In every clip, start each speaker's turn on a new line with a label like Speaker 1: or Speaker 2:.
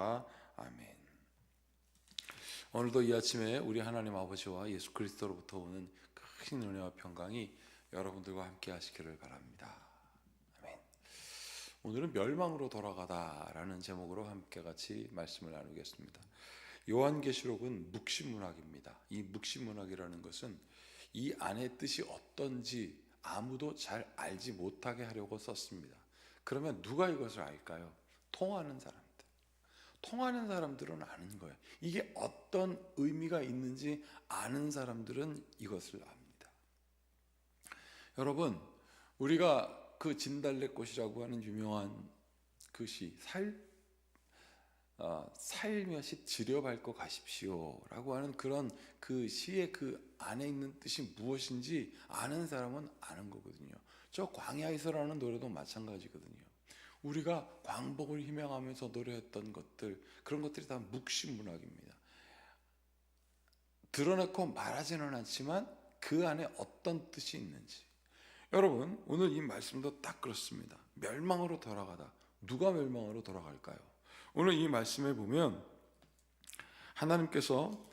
Speaker 1: 주옵소서. 아멘. 오늘도 이 아침에 우리 하나님 아버지와 예수 그리스도로부터 오는 큰 은혜와 평강이 여러분들과 함께 하시기를 바랍니다. 아멘. 오늘은 멸망으로 돌아가다라는 제목으로 함께 같이 말씀을 나누겠습니다. 요한계시록은 묵시문학입니다. 이 묵시문학이라는 것은 이 안의 뜻이 어떤지 아무도 잘 알지 못하게 하려고 썼습니다. 그러면 누가 이것을 알까요? 통하는 사람들. 통하는 사람들은 아는 거예요. 이게 어떤 의미가 있는지 아는 사람들은 이것을 압니다. 여러분, 우리가 그 진달래꽃이라고 하는 유명한 그 시, 살, 어, 살며시 지려밟고 가십시오 라고 하는 그런 그 시의 그 안에 있는 뜻이 무엇인지 아는 사람은 아는 거거든요. 저 광야에서라는 노래도 마찬가지거든요. 우리가 광복을 희망하면서 노래했던 것들 그런 것들이 다 묵시 문학입니다. 드러내고 말하지는 않지만 그 안에 어떤 뜻이 있는지 여러분 오늘 이 말씀도 딱 그렇습니다. 멸망으로 돌아가다 누가 멸망으로 돌아갈까요? 오늘 이 말씀에 보면 하나님께서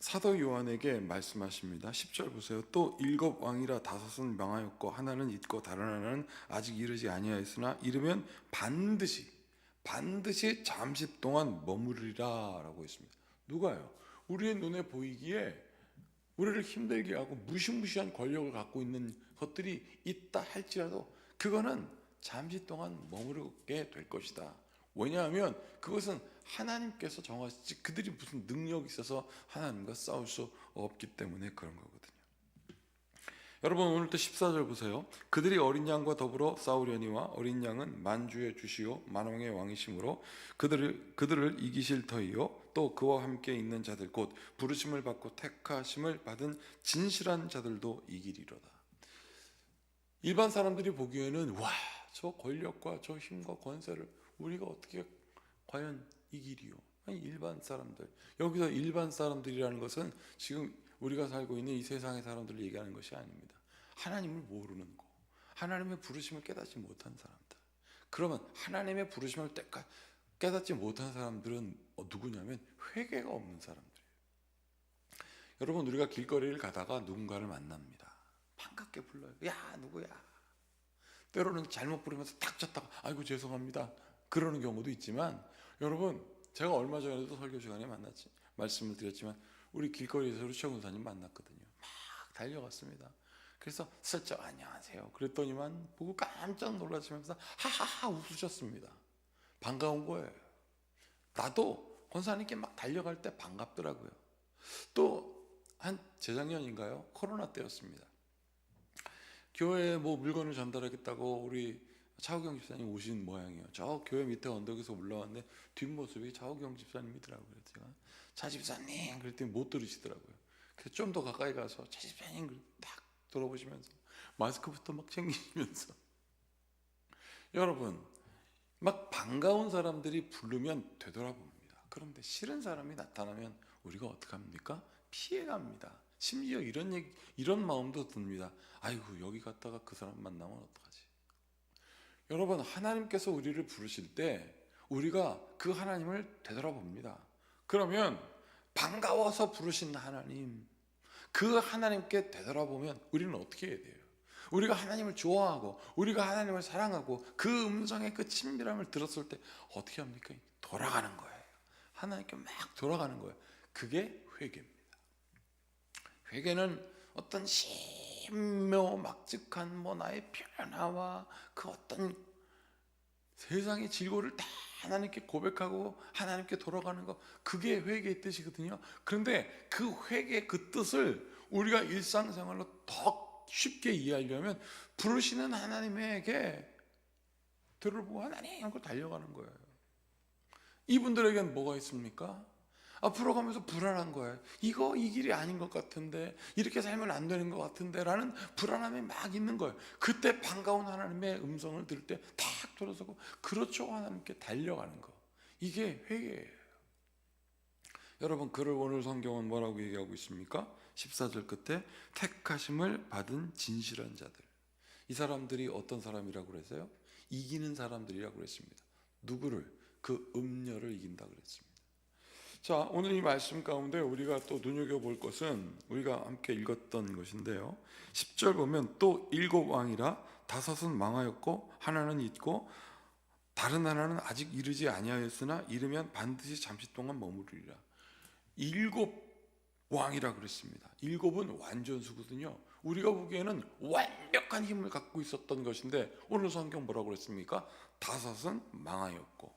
Speaker 1: 사도 요한에게 말씀하십니다. 10절 보세요. 또 일곱 왕이라 다섯은 명하였고 하나는 있고 다른 하나는 아직 이르지 아니하였으나 이르면 반드시 반드시 잠시 동안 머무르리라라고 했습니다. 누가요? 우리의 눈에 보이기에 우리를 힘들게 하고 무시무시한 권력을 갖고 있는 것들이 있다 할지라도 그거는 잠시 동안 머무르게 될 것이다. 왜냐하면 그것은 하나님께서 정하시지 그들이 무슨 능력이 있어서 하나님과 싸울 수 없기 때문에 그런 거거든요. 여러분 오늘 또 14절 보세요. 그들이 어린 양과 더불어 싸우려니와 어린 양은 만주의 주시요 만왕의 왕이심으로 그들을 그들을 이기실 터이요 또 그와 함께 있는 자들 곧 부르심을 받고 택하심을 받은 진실한 자들도 이기리로다. 일반 사람들이 보기에는 와 저 권력과 저 힘과 권세를 우리가 어떻게 과연 이기리요? 아니 일반 사람들 여기서 일반 사람들이라는 것은 지금 우리가 살고 있는 이 세상의 사람들을 얘기하는 것이 아닙니다. 하나님을 모르는 거, 하나님의 부르심을 깨닫지 못한 사람들. 그러면 하나님의 부르심을 깨닫지 못한 사람들은 어, 누구냐면 회개가 없는 사람들이에요. 여러분 우리가 길거리를 가다가 누군가를 만납니다. 반갑게 불러요. 야 누구야? 때로는 잘못 부르면서 탁 쳤다가 아이고 죄송합니다. 그러는 경우도 있지만 여러분 제가 얼마 전에도 설교 시간에 만났지 말씀을 드렸지만 우리 길거리에서 최 군사님 만났거든요. 막 달려갔습니다. 그래서 슬쩍 안녕하세요. 그랬더니만 보고 깜짝 놀라시면서 하하하 웃으셨습니다. 반가운 거예요. 나도 권사님께 막 달려갈 때 반갑더라고요. 또 한 재작년인가요? 코로나 때였습니다. 교회에 뭐 물건을 전달하겠다고 우리 차우경 집사님 오신 모양이에요. 저 교회 밑에 언덕에서 올라왔는데 뒷모습이 차우경 집사님이더라고요. 제가 차 집사님 그랬더니 못 들으시더라고요. 그래서 좀 더 가까이 가서 차 집사님 딱 돌아보시면서 마스크부터 막 챙기시면서 여러분 막 반가운 사람들이 부르면 되돌아봅니다. 그런데 싫은 사람이 나타나면 우리가 어떻게 합니까? 피해갑니다. 심지어 이런 얘기, 이런 마음도 듭니다. 아이고 여기 갔다가 그 사람 만나면 어떡하지? 여러분 하나님께서 우리를 부르실 때 우리가 그 하나님을 되돌아봅니다. 그러면 반가워서 부르신 하나님, 그 하나님께 되돌아보면 우리는 어떻게 해야 돼요? 우리가 하나님을 좋아하고 우리가 하나님을 사랑하고 그 음성의 그 친밀함을 들었을 때 어떻게 합니까? 돌아가는 거예요. 하나님께 막 돌아가는 거예요. 그게 회개입니다. 회개는 어떤 신묘막직한 뭐 나의 변화와 그 어떤 세상의 질고를 다 하나님께 고백하고 하나님께 돌아가는 거 그게 회개의 뜻이거든요. 그런데 그 회개의 그 뜻을 우리가 일상생활로 더 쉽게 이해하려면 부르시는 하나님에게 들어보고 하나님 하고 달려가는 거예요. 이분들에겐 뭐가 있습니까? 앞으로 가면서 불안한 거예요. 이거 이 길이 아닌 것 같은데 이렇게 살면 안 되는 것 같은데 라는 불안함이 막 있는 거예요. 그때 반가운 하나님의 음성을 들을 때 탁 돌아서고 그렇죠 하나님께 달려가는 거. 이게 회개예요. 여러분 그를 오늘 성경은 뭐라고 얘기하고 있습니까? 14절 끝에 택하심을 받은 진실한 자들. 이 사람들이 어떤 사람이라고 그랬어요? 이기는 사람들이라고 그랬습니다. 누구를? 그 음녀를 이긴다 그랬습니다. 자, 오늘 이 말씀 가운데 우리가 또 눈여겨 볼 것은 우리가 함께 읽었던 것인데요. 10절 보면 또 일곱 왕이라 다섯은 망하였고 하나는 있고 다른 하나는 아직 이르지 아니하였으나 이르면 반드시 잠시 동안 머무르리라. 일곱 왕이라 그랬습니다. 일곱은 완전수거든요. 우리가 보기에는 완벽한 힘을 갖고 있었던 것인데 오늘 성경 뭐라고 그랬습니까? 다섯은 망하였고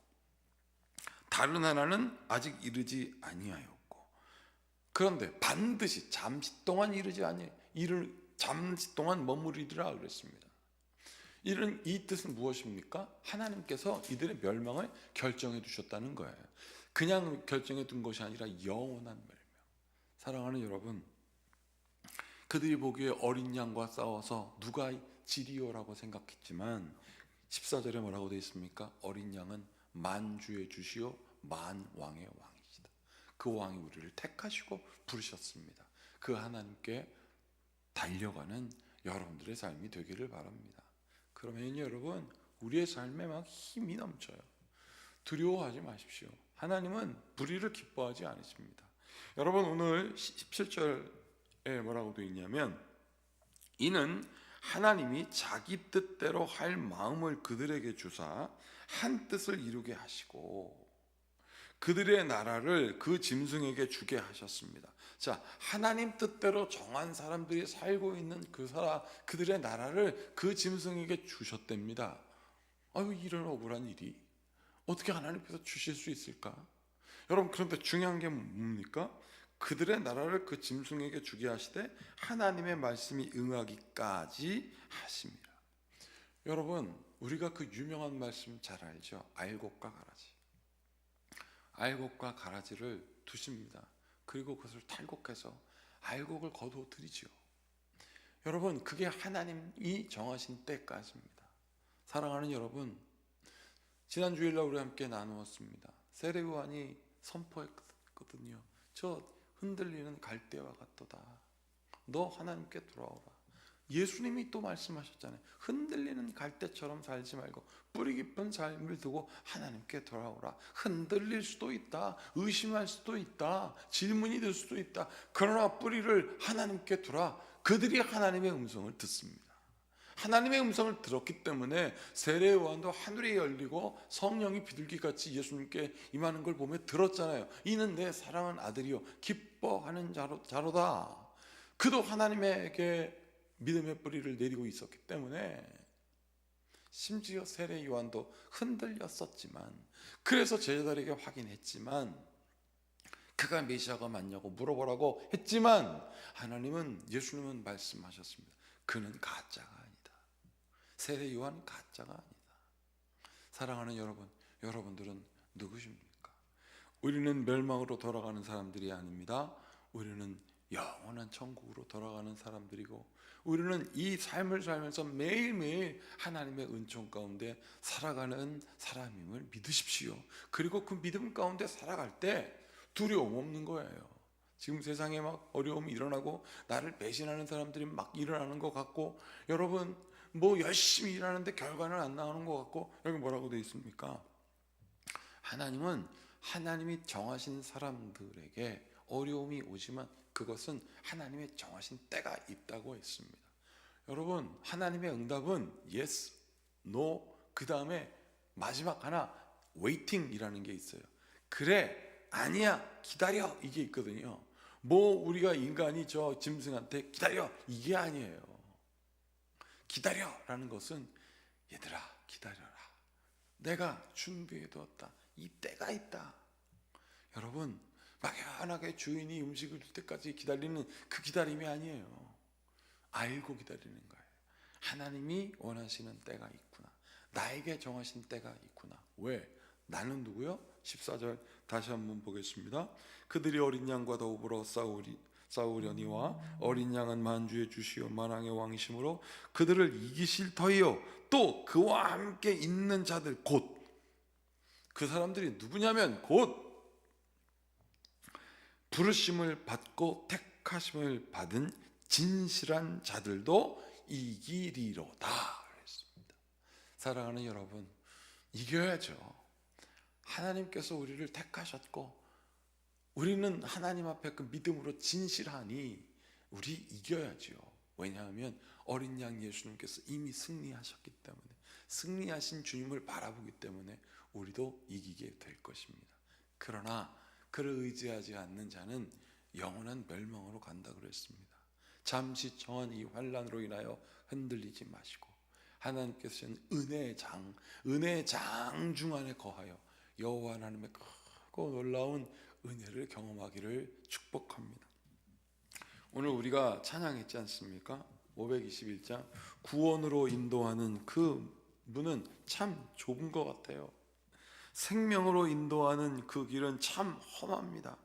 Speaker 1: 다른 하나는 아직 이르지 아니하였고 그런데 반드시 잠시 동안 이르지 아니 이를 잠시 동안 머무리리라 그랬습니다. 이런 이 뜻은 무엇입니까? 하나님께서 이들의 멸망을 결정해 두셨다는 거예요. 그냥 결정해 둔 것이 아니라 영원한 멸망. 사랑하는 여러분, 그들이 보기에 어린 양과 싸워서 누가 지리요라고 생각했지만 14절에 뭐라고 되어 있습니까? 어린 양은 만주의 주시요 만왕의 왕이시다. 그 왕이 우리를 택하시고 부르셨습니다. 그 하나님께 달려가는 여러분들의 삶이 되기를 바랍니다. 그러면 여러분 우리의 삶에 막 힘이 넘쳐요. 두려워하지 마십시오. 하나님은 불의를 기뻐하지 않으십니다. 여러분 오늘 17절에 뭐라고 되어 있냐면 이는 하나님이 자기 뜻대로 할 마음을 그들에게 주사 한 뜻을 이루게 하시고 그들의 나라를 그 짐승에게 주게 하셨습니다. 자, 하나님 뜻대로 정한 사람들이 살고 있는 그 사람, 그들의 나라를 그 짐승에게 주셨답니다. 아유, 이런 억울한 일이 어떻게 하나님께서 주실 수 있을까? 여러분, 그런데 중요한 게 뭡니까? 그들의 나라를 그 짐승에게 주게 하시되 하나님의 말씀이 응하기까지 하십니다. 여러분, 우리가 그 유명한 말씀 잘 알죠? 알곡과 가라지. 알곡과 가라지를 두십니다. 그리고 그것을 탈곡해서 알곡을 거두어 드리지요. 여러분, 그게 하나님이 정하신 때까지입니다. 사랑하는 여러분, 지난 주일날 우리 함께 나누었습니다. 세례요한이 선포했거든요. 저 흔들리는 갈대와 같도다. 너 하나님께 돌아오라. 예수님이 또 말씀하셨잖아요. 흔들리는 갈대처럼 살지 말고 뿌리 깊은 삶을 두고 하나님께 돌아오라. 흔들릴 수도 있다. 의심할 수도 있다. 질문이 들 수도 있다. 그러나 뿌리를 하나님께 두라. 그들이 하나님의 음성을 듣습니다. 하나님의 음성을 들었기 때문에 세례 요한도 하늘이 열리고 성령이 비둘기같이 예수님께 임하는 걸 보며 들었잖아요. 이는 내 사랑하는 아들이요 기뻐하는 자로, 자로다. 그도 하나님에게 믿음의 뿌리를 내리고 있었기 때문에 심지어 세례 요한도 흔들렸었지만 그래서 제자들에게 확인했지만 그가 메시아가 맞냐고 물어보라고 했지만 하나님은 예수님은 말씀하셨습니다. 그는 가짜가 아니다. 세례 요한 가짜가 아니다. 사랑하는 여러분, 여러분들은 누구십니까? 우리는 멸망으로 돌아가는 사람들이 아닙니다. 우리는 영원한 천국으로 돌아가는 사람들이고 우리는 이 삶을 살면서 매일매일 하나님의 은총 가운데 살아가는 사람임을 믿으십시오. 그리고 그 믿음 가운데 살아갈 때 두려움 없는 거예요. 지금 세상에 막 어려움이 일어나고 나를 배신하는 사람들이 막 일어나는 것 같고 여러분 뭐 열심히 일하는데 결과는 안 나오는 것 같고 여기 뭐라고 되어 있습니까? 하나님은 하나님이 정하신 사람들에게 어려움이 오지만 그것은 하나님의 정하신 때가 있다고 했습니다. 여러분, 하나님의 응답은 yes, no, 그 다음에 마지막 하나 waiting이라는 게 있어요. 그래, 아니야, 기다려 이게 있거든요. 뭐 우리가 인간이 저 짐승한테 기다려 이게 아니에요. 기다려라는 것은 얘들아 기다려라. 내가 준비해 두었다. 이 때가 있다. 여러분 막연하게 주인이 음식을 줄 때까지 기다리는 그 기다림이 아니에요. 알고 기다리는 거예요. 하나님이 원하시는 때가 있구나. 나에게 정하신 때가 있구나. 왜? 나는 누구요? 14절 다시 한번 보겠습니다. 그들이 어린 양과 더불어 싸우리 싸우려니와 어린 양은 만주의 주시요 만왕의 왕이심으로 그들을 이기실 터이요 또 그와 함께 있는 자들 곧 그 사람들이 누구냐면 곧 부르심을 받고 택하심을 받은 진실한 자들도 이기리로다 그랬습니다. 사랑하는 여러분, 이겨야죠. 하나님께서 우리를 택하셨고 우리는 하나님 앞에 그 믿음으로 진실하니 우리 이겨야지요. 왜냐하면 어린 양 예수님께서 이미 승리하셨기 때문에 승리하신 주님을 바라보기 때문에 우리도 이기게 될 것입니다. 그러나 그를 의지하지 않는 자는 영원한 멸망으로 간다 그랬습니다. 잠시 정한 이 환란으로 인하여 흔들리지 마시고 하나님께서 는 은혜의 장, 은혜의 장중 안에 거하여 여호와 하나님의 크고 놀라운 은혜를 경험하기를 축복합니다. 오늘 우리가 찬양했지 않습니까? 521장 구원으로 인도하는 그 문은 참 좁은 것 같아요. 생명으로 인도하는 그 길은 참 험합니다.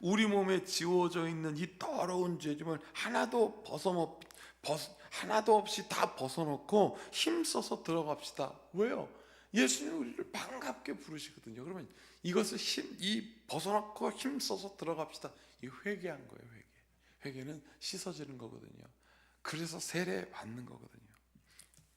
Speaker 1: 우리 몸에 지워져 있는 이 더러운 죄짐을 하나도 벗어놓 벗, 하나도 없이 다 벗어놓고 힘써서 들어갑시다. 왜요? 예수님 우리를 반갑게 부르시거든요. 그러면 이것을 힘, 이 벗어놓고 힘써서 들어갑시다. 이 회개한 거예요. 회개. 회개는 씻어지는 거거든요. 그래서 세례 받는 거거든요.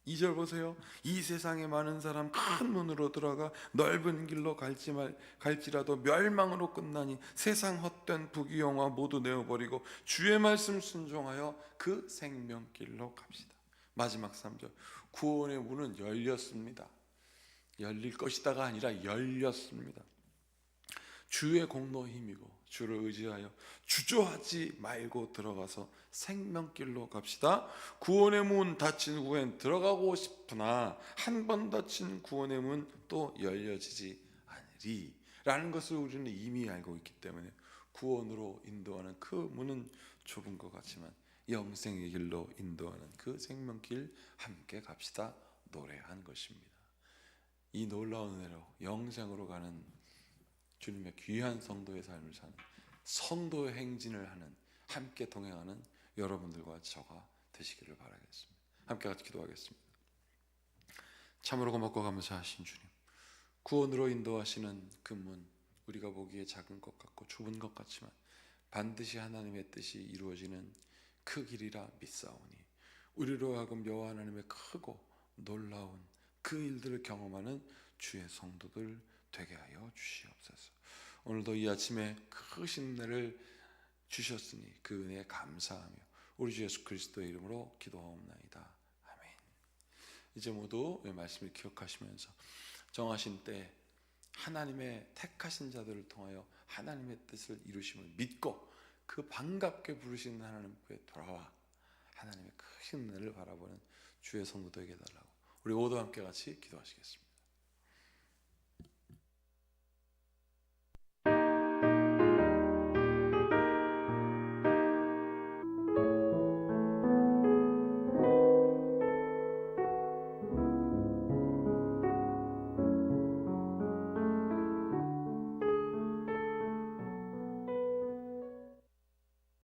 Speaker 1: 2절 보세요. 이 세상에 많은 사람 큰 문으로 들어가 넓은 길로 갈지 말 갈지라도 멸망으로 끝나니 세상 헛된 부귀영화 모두 내어버리고 주의 말씀 순종하여 그 생명길로 갑시다. 마지막 3절. 구원의 문은 열렸습니다. 열릴 것이다가 아니라 열렸습니다. 주의 공로 힘이고 주를 의지하여 주저하지 말고 들어가서 생명길로 갑시다. 구원의 문 닫힌 후엔 들어가고 싶으나 한 번 닫힌 구원의 문 또 열려지지 않으리. 라는 것을 우리는 이미 알고 있기 때문에 구원으로 인도하는 그 문은 좁은 것 같지만 영생의 길로 인도하는 그 생명길 함께 갑시다. 노래한 것입니다. 이 놀라운 은혜로 영생으로 가는 주님의 귀한 성도의 삶을 사는 성도의 행진을 하는 함께 동행하는 여러분들과 저가 되시기를 바라겠습니다. 함께 같이 기도하겠습니다. 참으로 고맙고 감사하신 주님, 구원으로 인도하시는 그 문, 우리가 보기에 작은 것 같고 좁은 것 같지만 반드시 하나님의 뜻이 이루어지는 그 길이라 믿사오니 우리로 하여금 여호와 하나님의 크고 놀라운 그 일들을 경험하는 주의 성도들 되게 하여 주시옵소서. 오늘도 이 아침에 크신 은혜를 주셨으니 그 은혜에 감사하며 우리 주 예수 그리스도의 이름으로 기도하옵나이다. 아멘. 이제 모두 이 말씀을 기억하시면서 정하신 때 하나님의 택하신 자들을 통하여 하나님의 뜻을 이루심을 믿고 그 반갑게 부르시는 하나님 앞에 돌아와 하나님의 크신 은혜를 바라보는 주의 성도되게 해달라고 우리 모두 함께 같이 기도하시겠습니다.